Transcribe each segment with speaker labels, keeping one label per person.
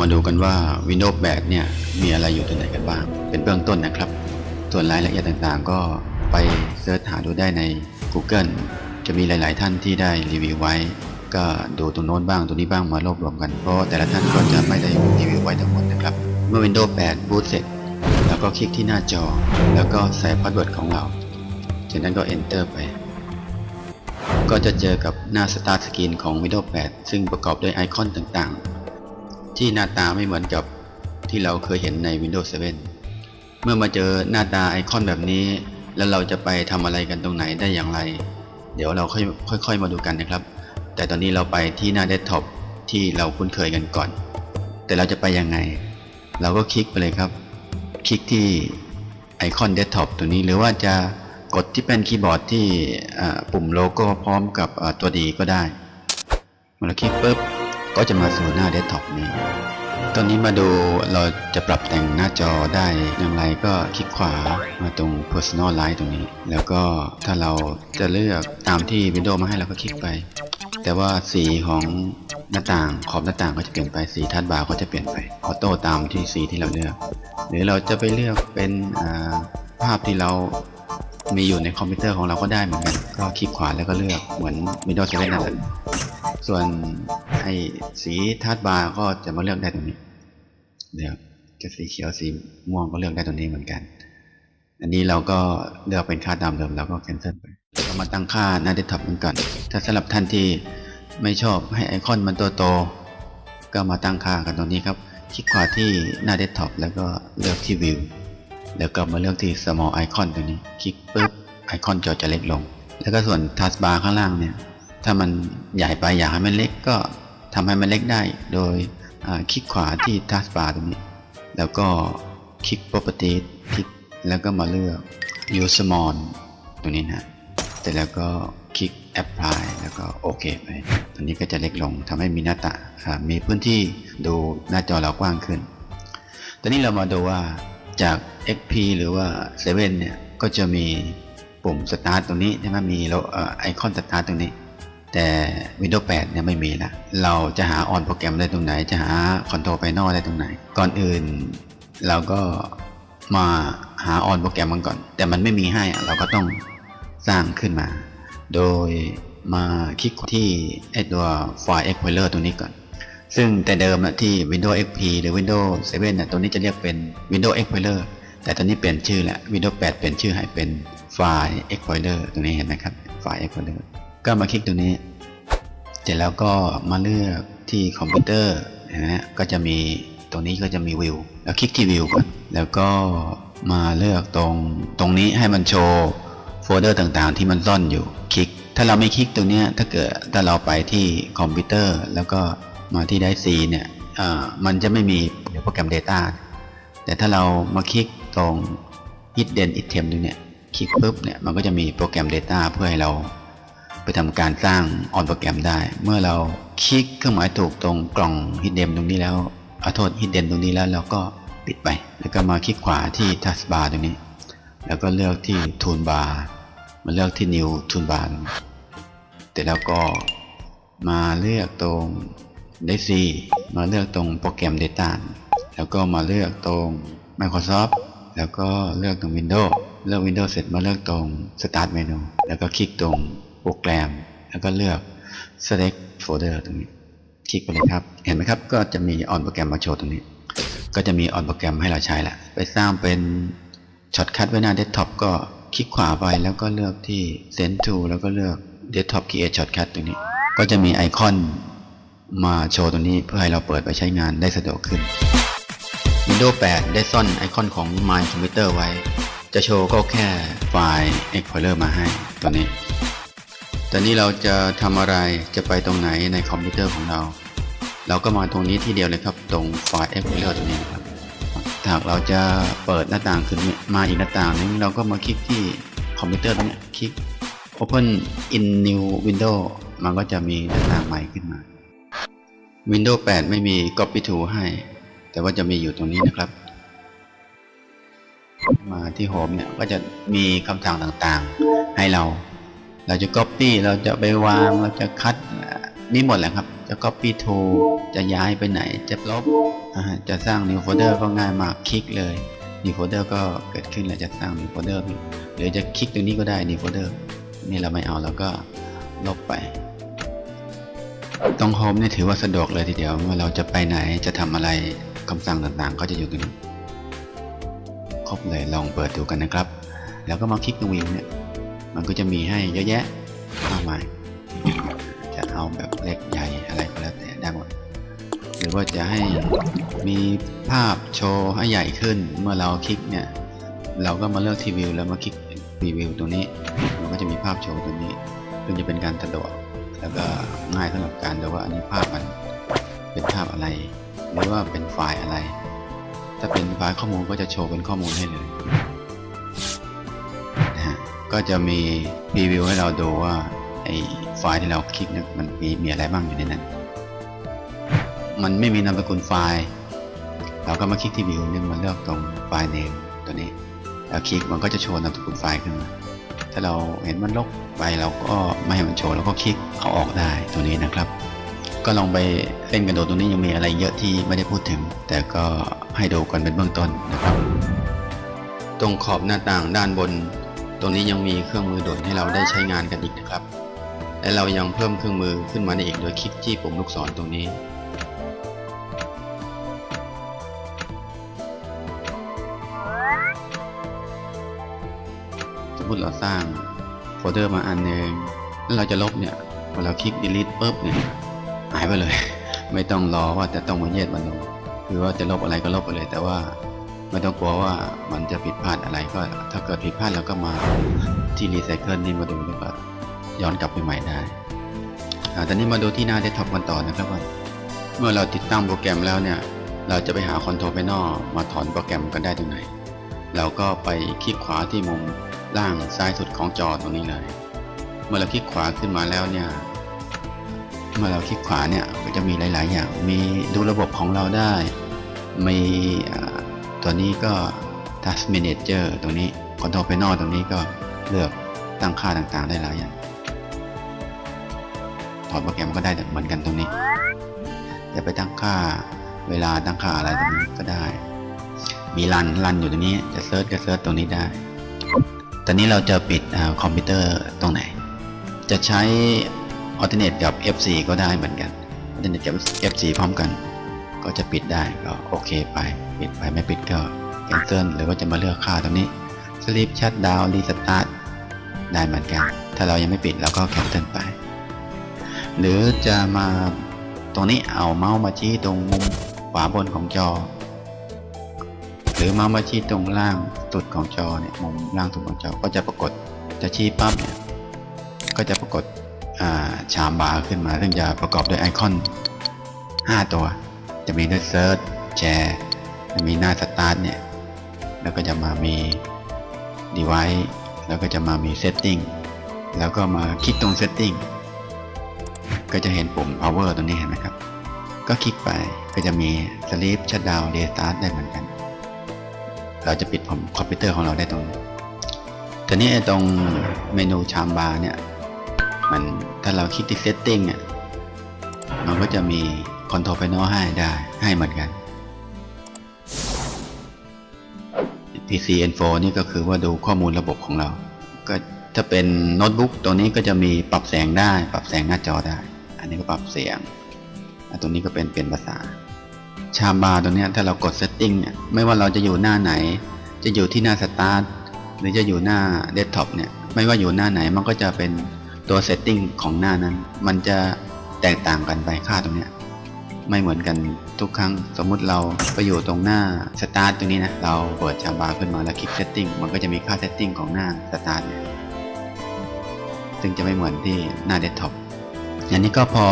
Speaker 1: มาดูกันว่า Windows 8 เนี่ย มีอะไรอยู่ตรงไหนกันบ้าง เป็นเบื้องต้นนะครับ ส่วนรายละเอียดต่างๆ ก็ไปเสิร์ชหาดูได้ใน Google จะมีหลาย ๆ ท่านที่ได้รีวิวไว้ ก็ดูตรงโน้นบ้างตรงนี้บ้างมารวบรวมกัน เพราะแต่ละท่านก็จะไม่ได้รีวิวไว้ทั้งหมดนะครับ เมื่อ Windows 8 boot เสร็จ แล้วก็คลิกที่หน้าจอ แล้วก็ใส่พาสเวิร์ดของเรา จากนั้นก็ Enter ไป ก็จะเจอกับหน้า Start Screen ของ Windows 8 ซึ่งประกอบด้วยไอคอนต่างๆ ที่หน้าตาไม่เหมือนกับที่เราเคยเห็นใน Windows 7 เมื่อมาเจอหน้าตาไอคอนแบบนี้ แล้วเราจะไปทำอะไรกันตรงไหนได้อย่างไร เดี๋ยวเราค่อยๆมาดูกันนะครับ แต่ตอนนี้เราไปที่หน้าเดสก์ท็อปที่เราคุ้นเคยกันก่อน แต่เราจะไปยังไง เราก็คลิกไปเลยครับ คลิกที่ไอคอนเดสก์ท็อปตัวนี้หรือว่าจะกดที่เป็นคีย์บอร์ดที่ปุ่มโลโก้พร้อมกับตัวดีก็ได้เมื่อเราคลิกปุ๊บ ก็จะมาสู่หน้าเดสก์ท็อปนี้ตอนนี้มาดูเราจะปรับแต่งหน้าจอได้อย่างไรก็คลิกขวามาตรง personalize ตรงนี้ แล้วก็ถ้าเราจะเลือกตามที่ Windows มาให้เราก็คลิกไป แต่ว่าสีของหน้าต่างขอบหน้าต่างก็จะเปลี่ยนไปสีทัดบาร์ก็จะเปลี่ยนไปออโต้ตามที่สีที่เราเลือก หรือเราจะไปเลือกเป็นภาพที่เรามีอยู่ในคอมพิวเตอร์ของเราก็ได้เหมือนกัน ก็คลิกขวาแล้วก็เลือกเหมือน Windows 7นั่นแหละส่วน ไอ้สีทัดบาร์ก็จะมาเลือกได้ตรงนี้เลือกจะสีเขียวสีม่วงก็เลือกได้ตรงนี้เหมือนกัน อันนี้เราก็เลือกเป็นค่าตามเดิมแล้วก็ cancel ไปเรามาตั้งค่าหน้าเดสก์ท็อปกันก่อน ถ้าสำหรับท่านที่ไม่ชอบให้ไอคอนมันตัวโต ก็มาตั้งค่ากันตรงนี้ครับ คลิกขวาที่หน้าเดสก์ท็อปแล้วก็เลือกที่ view แล้วก็มาเลือกที่ small icon ตัวนี้ คลิกปุ๊บไอคอนจอจะเล็กลง แล้วก็ส่วน taskbar ข้างล่างเนี่ย ถ้ามันใหญ่ไปอยากให้มันเล็กก็ ทำให้มันเล็กได้โดยคลิกขวาที่ taskbar ตรงนี้ แล้วก็คลิก property คลิกแล้วก็มาเลือก use small ตรงนี้นะแต่แล้วก็คลิก apply แล้วก็โอเคไปตรงนี้ก็จะเล็กลงทำให้มีหน้าตาอ่ามีพื้นที่ดูหน้าจอเรากว้างขึ้น ตอนนี้เรามาดูว่าจาก XP หรือว่า 7 เนี่ย ก็จะมีปุ่ม Start ตรงนี้ใช่ไหมมีโลเอ่อไอคอน Start ตรงนี้ แต่ Windows 8 เนี่ยไม่มีละเราจะหาออนโปรแกรมได้ตรงไหน จะหา Control Panel ได้ตรงไหน ก่อนอื่นเราก็มาหาออนโปรแกรมมันก่อน แต่มันไม่มีให้เราก็ต้องสร้างขึ้นมา โดยมาคลิกที่ไอตัวไฟล์ Explorer ตรงนี้ก่อน ซึ่งแต่เดิมนะที่ Windows XP หรือ Windows 7นะตัวนี้จะเรียกเป็น Windows Explorer แต่ตอนนี้เปลี่ยนชื่อแล้ว Windows 8 เปลี่ยนชื่อให้เป็นไฟล์ Explorer ตรงนี้เห็นไหมครับ ไฟล์ Explorer ก็มาคลิกตรงนี้ เสร็จแล้วก็มาเลือกที่คอมพิวเตอร์นะฮะก็จะมีตรงนี้ก็จะมีวิวแล้วคลิกที่วิวก่อนแล้วก็มาเลือกตรงตรงนี้ให้มันโชว์โฟลเดอร์ต่างๆ ที่มันซ่อนอยู่คลิก ถ้าเราไม่คลิกตรงนี้ถ้าเกิดถ้าเราไปที่คอมพิวเตอร์ แล้วก็มาที่ไดซีเนี่ยมันจะไม่มีโปรแกรม Data แต่ถ้าเรามาคลิกตรง hidden item ตรงเนี้ยคลิกปุ๊บเนี่ยมันก็จะมีโปรแกรม Data เพื่อให้เรา ไปทำการสร้างออนโปรแกรมได้ เมื่อเราคลิกเครื่องหมายถูกตรงกล่อง hidden ตรงนี้แล้วเอาโทษ hidden ตรงนี้แล้วเราก็ปิดไป แล้วก็มาคลิกขวาที่ taskbar ตรงนี้ แล้วก็เลือกที่ toolbar มาเลือกที่ new toolbar ตรงนี้แต่แล้วก็มาเลือกตรงได้ซีมาเลือกตรงโปรแกรม Data แล้วก็มาเลือกตรง Microsoft แล้วก็เลือกตรง Windows เลือก Windows เสร็จมาเลือกตรง Start Menu แล้วก็คลิกตรง โปรแกรม แล้วก็เลือก Select Folder ตรงนี้ คลิกไปเลยครับ เห็นไหมครับ ก็จะมีออนโปรแกรมมาโชว์ตรงนี้ ก็จะมีออนโปรแกรมให้เราใช้ละไปสร้างเป็นช็อตคัทไว้หน้าเดสก์ท็อปก็คลิกขวาไปแล้วก็เลือกที่ Send to แล้วก็เลือก Desktop Create Shortcut ตรงนี้ ก็จะมีไอคอนมาโชว์ตรงนี้เพื่อให้เราเปิดไปใช้งานได้สะดวกขึ้น Windows 8 ได้ซ่อนไอคอนของ My Computer ไว้ จะโชว์ก็แค่ไฟล์ Explorer มาให้ตัวนี้ อนนี้เราจะทำอะไรจะไปตรงไหนในคอมพิวเตอร์ของเรา เราก็มาตรงนี้ที่เดียวเลยครับ ตรงไฟล์ Explorer ตรงนี้ครับหากเราจะเปิดหน้าต่างขึ้นมาอีกหน้าต่างนึงเราก็มาคลิกที่คอมพิวเตอร์ตรงนี้คลิก Open in New Window มันก็จะมีหน้าต่างใหม่ขึ้นมา Windows 8 ไม่มี Copy to ให้ แต่ว่าจะมีอยู่ตรงนี้นะครับ มาที่ Home เนี่ยก็จะมีคำสั่งต่างๆ ให้เรา เราจะ Copy เราจะไปวางเราจะคัดมีหมดแหละครับ จะ copy to จะย้ายไปไหนจะลบจะสร้าง new folder ก็ง่ายมากคลิกเลย new folder ก็เกิดขึ้นแล้วจะสร้าง new folder หรือจะคลิกตรงนี้ก็ได้ new folder นี่เราไม่เอาเราก็ลบไปตรง home นี่ถือว่าสะดวกเลยทีเดียวเมื่อเราจะไปไหนจะทำอะไรคำสั่งต่างๆ ก็จะอยู่ตรงนี้ครบเลยลองเปิดดูกันนะครับ แล้วก็มาคลิกตรงวิวเนี่ย มันก็จะมีให้เยอะแยะมากมายจะเอาแบบเล็กใหญ่อะไรก็แล้วแต่ได้หมดหรือว่าจะให้มีภาพโชว์ให้ใหญ่ขึ้นเมื่อเราคลิกเนี่ย เราก็มาเลือกทีวิวแล้วมาคลิกรีวิวตรงนี้ มันก็จะมีภาพโชว์ตรงนี้ซึ่งจะเป็นการสะดวกแล้วก็ง่ายสำหรับการดูว่าอันนี้ภาพมันเป็นภาพอะไร หรือว่าเป็นไฟล์อะไร ถ้าเป็นไฟล์ข้อมูลก็จะโชว์เป็นข้อมูลให้เลย ก็จะมีรีวิวให้เราดูว่าไอ้ไฟล์ที่เราคลิกนี่ยมันมีมีอะไรบ้างอยู่ในนั้น มันไม่มีนามสกุลไฟล์เราก็มาคลิกที่วิวเนี่ยมาเลือกตรงไฟล์เนมตัวนี้ แล้วคลิกมันก็จะโชว์นามสกุลไฟล์ขึ้นมาถ้าเราเห็นมันลกไปเราก็ไม่ให้มันโชว์เราก็คลิกเอาออกได้ตัวนี้นะครับ ก็ลองไปเล่นกันดูตรงนี้ยังมีอะไรเยอะที่ไม่ได้พูดถึง แต่ก็ให้ดูกันเป็นเบื้องต้นนะครับ ตรงขอบหน้าต่างด้านบน ตรงนี้ยังมีเครื่องมือด่วนให้เราได้ใช้งานกันอีกนะครับ และเรายังเพิ่มเครื่องมือขึ้นมาได้อีกโดยคลิกที่ปุ่มลูกศรตรงนี้สมมติเราสร้างโฟลเดอร์มาอันหนึ่งแล้วเราจะลบเนี่ยพอเราคลิก delete ปุ๊บเนี่ยหายไปเลย ไม่ต้องรอว่าจะต้องมาแยกมันลงคือว่าจะลบอะไรก็ลบไปเลย แต่ว่า ไม่ต้องกลัวว่ามันจะผิดพลาดอะไรก็ถ้าเกิดผิดพลาดเราก็มาที่รีไซเคิลนี่มาดูแล้วก็ย้อนกลับไปใหม่ได้ตอนนี้มาดูที่หน้าเดสก์ท็อปกันต่อนะครับว่าเมื่อเราติดตั้งโปรแกรมแล้วเนี่ย เราจะไปหาคอนโทรล p พน e มาถอนโปรแกรมกันได้ตรงไหน เราก็ไปคลิกขวาที่มุมล่างซ้ายสุดของจอตรงนี้เลย เมื่อเราคลิกขวาขึ้นมาแล้วเนี่ย เมื่อเราคลิกขวาเนี่ยก็จะมีหลาย ๆ อย่าง มีดูระบบของเราได้ มีอ่า ตัวนี้ก็ Task Manager ตรงนี้ Control Panel ตรงนี้ก็เลือกตั้งค่าต่างๆ ได้หลายอย่างถอดโปรแกรมก็ได้เหมือนกันตรงนี้จะไปตั้งค่าเวลาตั้งค่าอะไรตรงนี้ก็ได้ มีรันรันอยู่ตรงนี้จะเซิร์ชก็เซิร์ชตรงนี้ได้ ตอนนี้เราจะปิดอคอมพิวเตอร์ตรงไหน จะใช้ Alternate กับ F4 ก็ได้เหมือนกัน Alternate กับ F4 พร้อมกัน ก็จะปิดได้ก็โอเคไป ปิดไปไม่ปิดก็ cancel หรือว่าจะมาเลือกค่าตรงนี้ sleep shut down restart ได้เหมือนกัน ถ้าเรายังไม่ปิดเราก็ cancel ไป หรือจะมาตรงนี้เอาเมาส์มาชี้ตรงมุมขวาบนของจอ หรือเมาส์มาชี้ตรงล่างสุดของจอเนี่ยมุมล่างสุดของจอก็จะปรากฏจะชี้ปั๊บเนี่ยก็จะปรากฏอ่าชามบาร์ขึ้นมา ซึ่งจะประกอบด้วยไอคอน 5 ตัว จะมีด้วยเซิร์ชแชร์ จะมีหน้าสตาร์ทเนี่ย แล้วก็จะมามี device แล้วก็จะมามี setting แล้วก็มาคลิกตรง setting ก็จะเห็นปุ่ม power ตรงนี้เห็นไหมครับ ก็คลิกไปก็จะมี sleep shutdown restart ได้เหมือนกัน เราจะปิดคอมพิวเตอร์ของเราได้ตรงนี้ทีนี้ไอ้ตรงเมนูชามบาร์เนี่ย มันถ้าเราคลิกที่ setting เนี่ยมันก็จะมี control panel ให้ได้ให้เหมือนกัน PC Info นี่ก็คือว่าดูข้อมูลระบบของเรา ก็ถ้าเป็นโน้ตบุ๊กตัวนี้ก็จะมีปรับแสงได้ ปรับแสงหน้าจอได้ อันนี้ก็ปรับเสียงตรงนี้ก็เป็นเปลี่ยนภาษา ชาบาร์ตัวนี้ถ้าเรากด setting เนี่ยไม่ว่าเราจะอยู่หน้าไหน จะอยู่ที่หน้า start หรือจะอยู่หน้า desktop เนี่ยไม่ว่าอยู่หน้าไหนมันก็จะเป็นตัว setting ของหน้านั้น มันจะแตกต่างกันไปค่าตรงนี้ ไม่เหมือนกันทุกครั้ง สมมุติเราไปอยู่ตรงหน้า start ตรงนี้นะ เราเปิดชาบาขึ้นมาแล้วคลิก setting มันก็จะมีค่า setting ของหน้า start เนี่ยซึ่งจะไม่เหมือนที่หน้า desktop อย่างนี้ก็พอ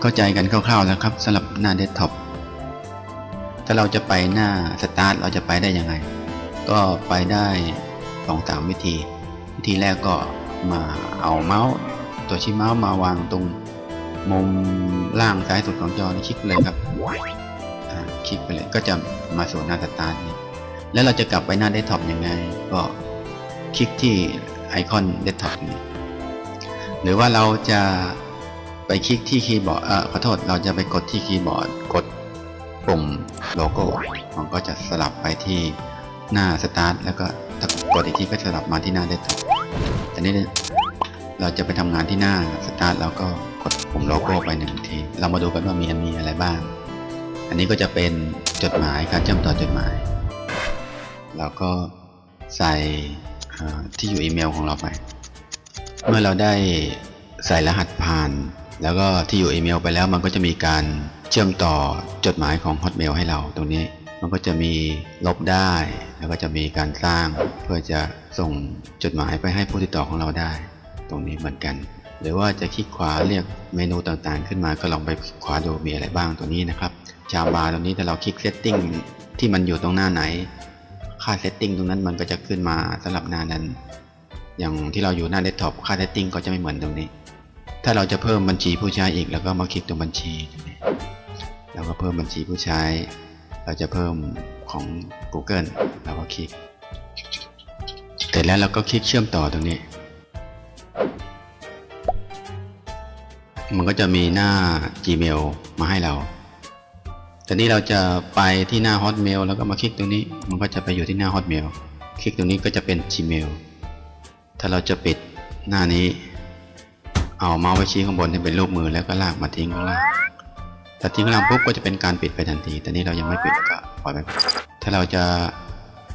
Speaker 1: เข้าใจกันคร่าวๆแล้วครับสำหรับหน้า desktop ถ้าเราจะไปหน้า start เราจะไปได้ยังไง ก็ไปได้สองสามวิธี วิธีแรกก็มาเอาเมาส์ ตัวชี้เมาส์มาวางตรง มุมล่างซ้ายสุดของจอนี่คลิกเลยครับคลิกไปเลยก็จะมาสู่หน้า start นี้แล้วเราจะกลับไปหน้า desktop ยังไง ก็คลิกที่ไอคอน desktop นี้หรือว่าเราจะไปคลิกที่คีย์บอร์ดเออขอโทษเราจะไปกดที่คีย์บอร์ดกดปุ่มโลโก้มันก็จะสลับไปที่หน้าสตาร์ทแล้วก็ถ้ากดอีกทีก็สลับมาที่หน้าเดสก์ท็อปแต่นี้เราจะไปทำงานที่หน้าสตาร์ทแล้วก็ ดปุ่มโลโก้ไปหนึ่งที เรามาดูกันว่ามีอันมีอะไรบ้าง อันนี้ก็จะเป็นจดหมายการเชื่อมต่อจดหมายแล้วก็ใส่ที่อยู่อีเมลของเราไป เมื่อเราได้ใส่รหัสผ่าน แล้วก็ที่อยู่อีเมลไปแล้วมันก็จะมีการเชื่อมต่อจดหมายของ Hotmail ให้เราตรงนี้ มันก็จะมีลบได้ แล้วก็จะมีการสร้างเพื่อจะส่งจดหมายไปให้ผู้ติดต่อของเราได้ ตรงนี้เหมือนกัน หรือว่าจะคลิกขวาเรียกเมนูต่างๆ ขึ้นมาก็ลองไปคลิกขวาดูมีอะไรบ้างตัวนี้นะครับชาบาร์ตรงนี้ถ้าเราคลิกเซตติ้งที่มันอยู่ตรงหน้าไหน ค่าเซตติ้งตรงนั้นมันก็จะขึ้นมาสำหรับหน้านั้น อย่างที่เราอยู่หน้าเดสก์ท็อปค่าเซตติ้งก็จะไม่เหมือนตรงนี้ ถ้าเราจะเพิ่มบัญชีผู้ใช้อีกแล้วก็มาคลิกตรงบัญชีตรงนี้แล้วก็เพิ่มบัญชีผู้ใช้ เราจะเพิ่มของ Google เราก็คลิก เสร็จแล้วเราก็คลิกเชื่อมต่อตรงนี้ มันก็จะมีหน้า Gmail มาให้เราตอนนี้เราจะไปที่หน้า Hotmail แล้วก็มาคลิกตรงนี้ มันก็จะไปอยู่ที่หน้า Hotmail คลิกตรงนี้ก็จะเป็น Gmail ถ้าเราจะปิดหน้านี้ เอาเมาส์ไว้ชี้ข้างบนให้เป็นรูปมือแล้วก็ลากมาทิ้งข้างล่างถ้าทิ้งข้างล่างปุ๊บก็จะเป็นการปิดไปทันที แต่นี้เรายังไม่ปิดก็ปล่อยไปถ้าเราจะ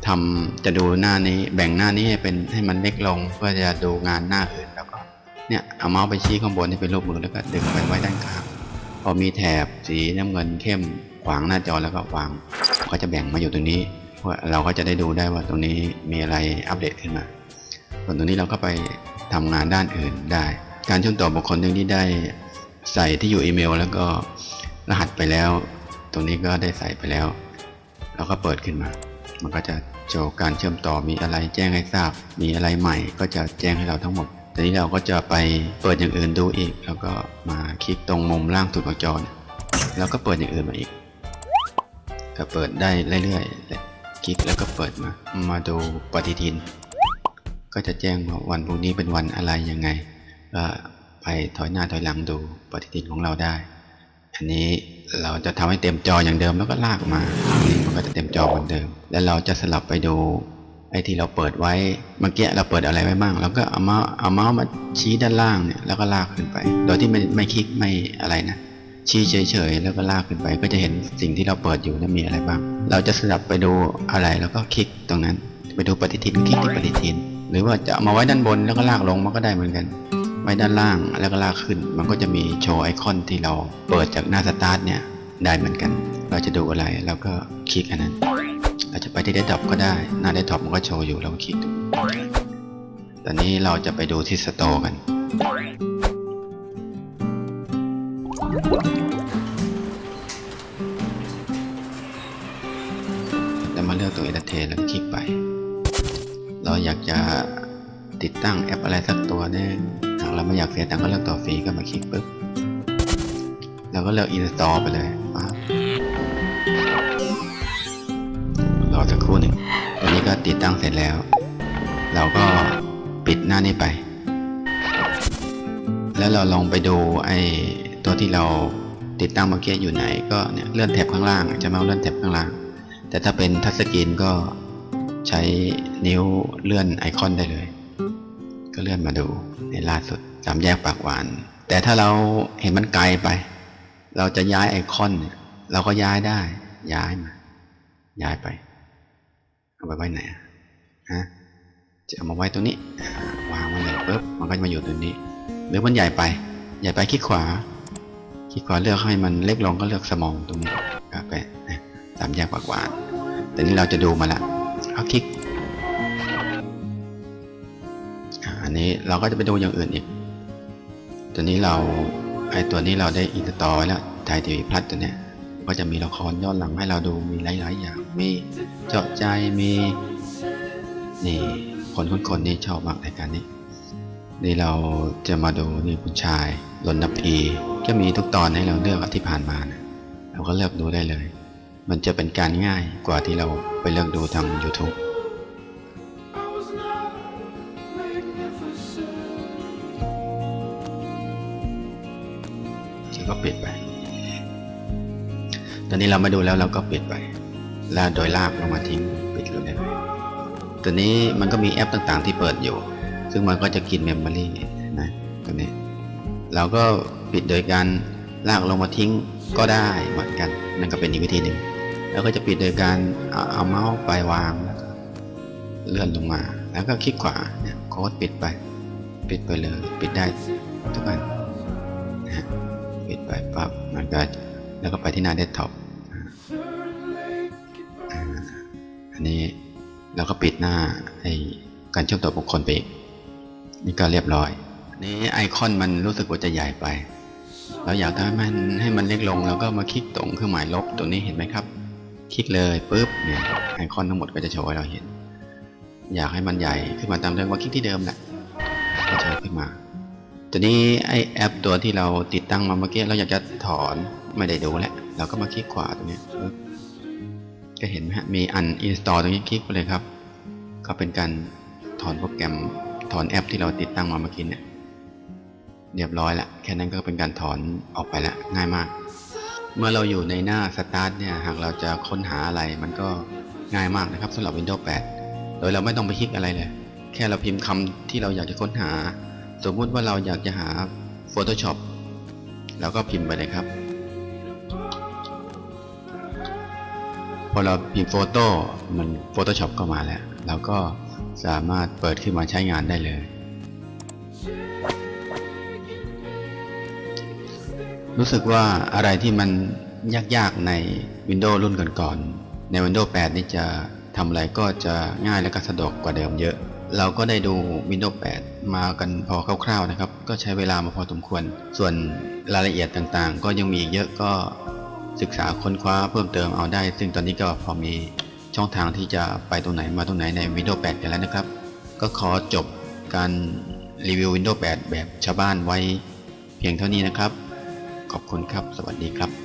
Speaker 1: ทำจะดูหน้านี้แบ่งหน้านี้ให้เป็นให้มันเล็กลง เพื่อจะดูงานหน้าอื่น เนี่ยเอาเมาส์ไปชี้ข้างบนให้เป็นรูปมือแล้วก็ดึงไปไว้ด้านข้างพอมีแถบสีน้ำเงินเข้มขวางหน้าจอแล้วก็วางก็จะแบ่งมาอยู่ตรงนี้เพื่อเราก็จะได้ดูได้ว่าตรงนี้มีอะไรอัปเดตขึ้นมาส่วนตรงนี้เราก็ไปทำงานด้านอื่นได้ การเชื่อมต่อบุคคลหนึ่งที่ได้ใส่ที่อยู่อีเมล แล้วก็รหัสไปแล้ว ตรงนี้ก็ได้ใส่ไปแล้ว เราก็เปิดขึ้นมา มันก็จะโชว์การเชื่อมต่อมีอะไรแจ้งให้ทราบ มีอะไรใหม่ก็จะแจ้งให้เราทั้งหมด ทีนี้เราก็จะไปเปิดอย่างอื่นดูอีก แล้วก็มาคลิกตรงมุมล่างสุดของจอแล้วก็เปิดอย่างอื่นมาอีก ก็เปิดได้เรื่อยๆคลิกแล้วก็เปิดมา มาดูปฏิทิน ก็จะแจ้งว่าวันพรุ่งนี้เป็นวันอะไรยังไงก็ไปถอยหน้าถอยหลังดูปฏิทินของเราได้ อันนี้เราจะทำให้เต็มจออย่างเดิมแล้วก็ลากมาอันนี้มันก็จะเต็มจอเหมือนเดิม แล้วเราจะสลับไปดู ไอ้ที่เราเปิดไว้เมื่อกี้เราเปิดอะไรไว้บ้างแล้วก็เอาเมาส์เอาเมาส์มาชี้ด้านล่างเนี่ยแล้วก็ลากขึ้นไป โดยที่ไม่ไม่คลิกไม่อะไรนะชี้เฉยๆแล้วก็ลากขึ้นไป ก็จะเห็นสิ่งที่เราเปิดอยู่นั้นมีอะไรบ้าง เราจะสลับไปดูอะไรแล้วก็คลิกตรงนั้น ไปดูปฏิทินคลิกที่ปฏิทิน หรือว่าจะามาไว้ด้านบนแล้วก็ลากลงมันก็ได้เหมือนกัน ไว้ด้านล่างแล้วก็ลากขึ้น มันก็จะมีโชว์ไอคอนที่เราเปิดจากหน้าสตาร์ทเนี่ยได้เหมือนกัน เราจะดูอะไรแล้วก็คลิกอันนั้น เราจะไปที่เดสก์ท็อปก็ได้ หน้าเดสก์ท็อปมันก็โชว์อยู่เราก็คลิกดูตอนนี้เราจะไปดูที่สโตร์กัน แล้วมาเลือกตัว Entertain แล้วก็คลิกไป เราอยากจะติดตั้งแอปอะไรสักตัวนึงหากเราไม่อยากเสียตังค์ก็เลือกตัวฟรีก็มาคลิกปุ๊บ แล้วก็เลือก Install ไปเลย อติดตั้งเสร็จแล้ว เราก็ปิดหน้านี้ไป แล้วเราลองไปดูไอ้ตัวที่เราติดตั้งเมื่อกี้อยู่ไหน ก็เนี่ยเลื่อนแถบข้างล่างจะมาเลื่อนแถบข้างล่าง แต่ถ้าเป็นทัชสกรีนก็ใช้นิ้วเลื่อนไอคอนได้เลย ก็เลื่อนมาดูในล่าสุดสามแยกปากหวาน แต่ถ้าเราเห็นมันไกลไป เราจะย้ายไอคอน เราก็ย้ายได้ ย้ายมา ย้ายไป เอาไปไว้ไหนฮะจะเอามาไว้ตรงนี้วางไว้เลยปุ๊บมันก็จะมาอยู่ตรงนี้ หรือมันใหญ่ไป ใหญ่ไปคลิกขวาคลิกขวาเลือกให้มันเล็กลงก็เลือกสมองตรงนี้ก็ไปสามแยกปากหวานแต่นี้เราจะดูมาละเอาคลิกอันนี้เราก็จะไปดูอย่างอื่นอีกตัวนี้เราไอตัวนี้เราได้อินสตอลไว้แล้วไทยทีวีพลัสตัวเนี้ย ก็จะมีละครย้อนหลังให้เราดูมีหลายๆอย่างมีเจาะใจมีนี่คนคนคนนี่ชอบมากรายการนี้ นี่เราจะมาดูนี่คุณชายรนพีก็มีทุกตอนให้เราเลือกที่ผ่านมานะเราก็เลือกดูได้เลย มันจะเป็นการง่ายกว่าที่เราไปเลือกดูทาง YouTube อนนี้เรามาดูแล้วเราก็ปิดไปแล้วโดยลากลงมาทิ้งปิดลงได้เลยตอนนี้มันก็มีแอปต่างๆที่เปิดอยู่ ซึ่งมันก็จะกินเมมโมรีนะตัวนี้ เราก็ปิดโดยการลากลงมาทิ้งก็ได้เหมือนกัน นั่นก็เป็นอีกวิธีหนึ่ง แล้วก็จะปิดโดยการเอาเมาส์ไปวาง เลื่อนลงมา แล้วก็คลิกขวาเนี่ยโค้ดปิดไป ปิดไปเลย ปิดได้ทุกอันนะฮะปิดไปปั๊บมันก็แล้วก็ไปที่หน้าเดสก์ท็อป นี้เราก็ปิดหน้าไอ้การเชื่อมต่อบุคคลไปอีกนี่ก็เรียบร้อย นี้ไอคอนมันรู้สึกว่าจะใหญ่ไป เราอยากให้มันให้มันเล็กลงแล้วก็มาคลิกตรงเครื่องหมายลบตรงนี้เห็นไหมครับ คลิกเลยปุ๊บเนี่ยไอคอนทั้งหมดก็จะโชว์ให้เราเห็น อยากให้มันใหญ่ขึ้นมาตามเดิมว่าคลิกที่เดิมแหละก็โชว์ขึ้นมาตัวนี้ไอแอปตัวที่เราติดตั้งมาเมื่อกี้เราอยากจะถอนไม่ได้ดูแล้วเราก็มาคลิกขวาตรงนี้ปึ๊บ ก็เห็นไหมฮะมีอันอินสตอลตรงนี้คลิกไปเลยครับ ก็เป็นการถอนโปรแกรมถอนแอปที่เราติดตั้งมาเมื่อกี้เนี่ยเรียบร้อยล้วแค่นั้นก็เป็นการถอนออกไปล้วง่ายมาก เมื่อเราอยู่ในหน้าสตาร์ทเนี่ยหากเราจะค้นหาอะไรมันก็ง่ายมากนะครับสำหรับ Windows 8 โดยเราไม่ต้องไปคลิกอะไรเลย แค่เราพิมพ์คำที่เราอยากจะค้นหา สมมุติว่าเราอยากจะหา Photoshop เราก็พิมพ์ไปเลยครับ พอเราพิมพ์โฟโต้มัน Photoshop ก็มาแล้ว เราก็สามารถเปิดขึ้นมาใช้งานได้เลย รู้สึกว่าอะไรที่มันยากๆใน Windows รุ่นก่อนๆ ใน Windows 8 นี่จะทำอะไรก็จะง่ายและก็สะดวกกว่าเดิมเยอะ เราก็ได้ดู Windows 8 มากันพอคร่าวๆนะครับ ก็ใช้เวลามาพอสมควร ส่วนรายละเอียดต่างๆ ก็ยังมีอีกเยอะก็ ศึกษาค้นคว้าเพิ่มเติมเอาได้ ซึ่งตอนนี้ก็พอมีช่องทางที่จะไปตรงไหนมาตรงไหนใน Windows 8 กันแล้วนะครับ ก็ขอจบการรีวิว Windows 8 แบบชาวบ้านไว้เพียงเท่านี้นะครับ ขอบคุณครับ สวัสดีครับ